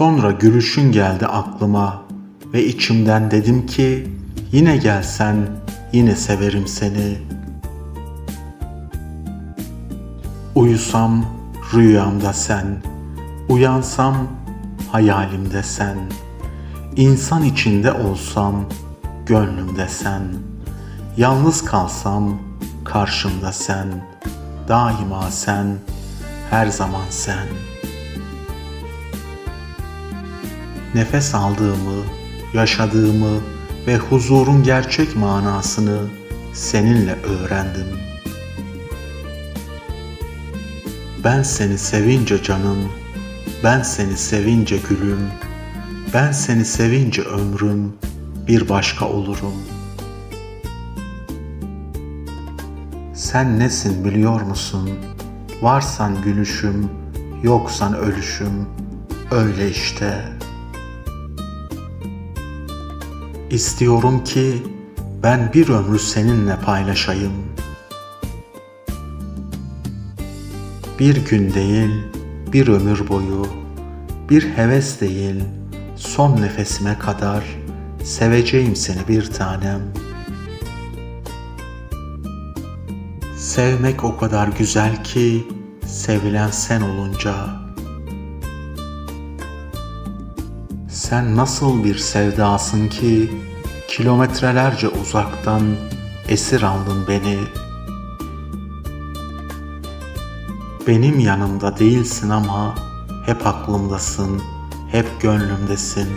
Sonra gülüşün geldi aklıma ve içimden dedim ki yine gelsen yine severim seni. Uyusam rüyamda sen, uyansam hayalimde sen. İnsan içinde olsam gönlümde sen. Yalnız kalsam karşımda sen. Daima sen, her zaman sen. Nefes aldığımı, yaşadığımı ve huzurun gerçek manasını seninle öğrendim. Ben seni sevince canım, ben seni sevince gülüm, ben seni sevince ömrüm bir başka olurum. Sen nesin biliyor musun? Varsan gülüşüm, yoksan ölüşüm, öyle işte. İstiyorum ki ben bir ömrü seninle paylaşayım. Bir gün değil, bir ömür boyu, bir heves değil, son nefesime kadar seveceğim seni bir tanem. Sevmek o kadar güzel ki sevilen sen olunca. Sen nasıl bir sevdasın ki kilometrelerce uzaktan esir aldın beni. Benim yanımda değilsin ama hep aklımdasın, hep gönlümdesin.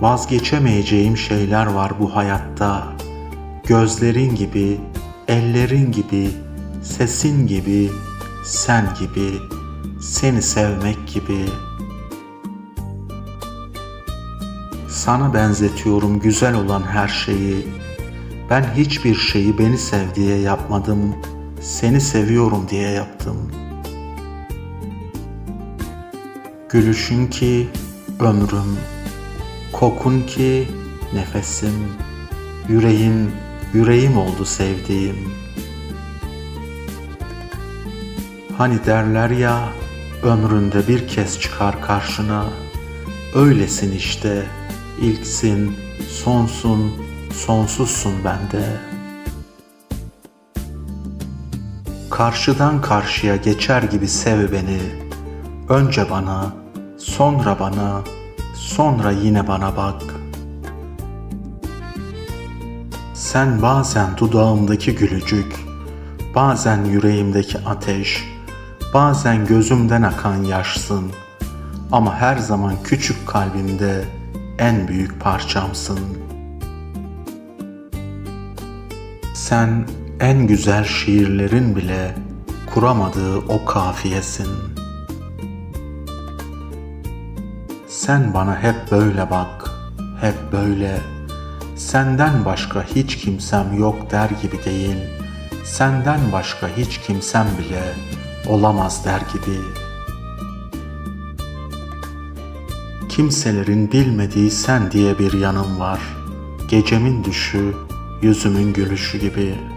Vazgeçemeyeceğim şeyler var bu hayatta. Gözlerin gibi, ellerin gibi, sesin gibi, sen gibi, seni sevmek gibi. Sana benzetiyorum güzel olan her şeyi. Ben hiçbir şeyi beni sev diye yapmadım. Seni seviyorum diye yaptım. Gülüşün ki ömrüm, kokun ki nefesim, yüreğin yüreğim oldu sevdiğim. Hani derler ya ömründe bir kez çıkar karşına. Öylesin işte, ilksin, sonsun, sonsuzsun bende. Karşıdan karşıya geçer gibi sev beni. Önce bana, sonra bana, sonra yine bana bak. Sen bazen dudağımdaki gülücük, bazen yüreğimdeki ateş, bazen gözümden akan yaşsın. Ama her zaman küçük kalbimde en büyük parçamsın. Sen en güzel şiirlerin bile kuramadığı o kafiyesin. Sen bana hep böyle bak, hep böyle. Senden başka hiç kimsem yok der gibi değil. Senden başka hiç kimsem bile olamaz der gibi. Kimselerin bilmediği sen diye bir yanım var. Gecemin düşü, yüzümün gülüşü gibi.''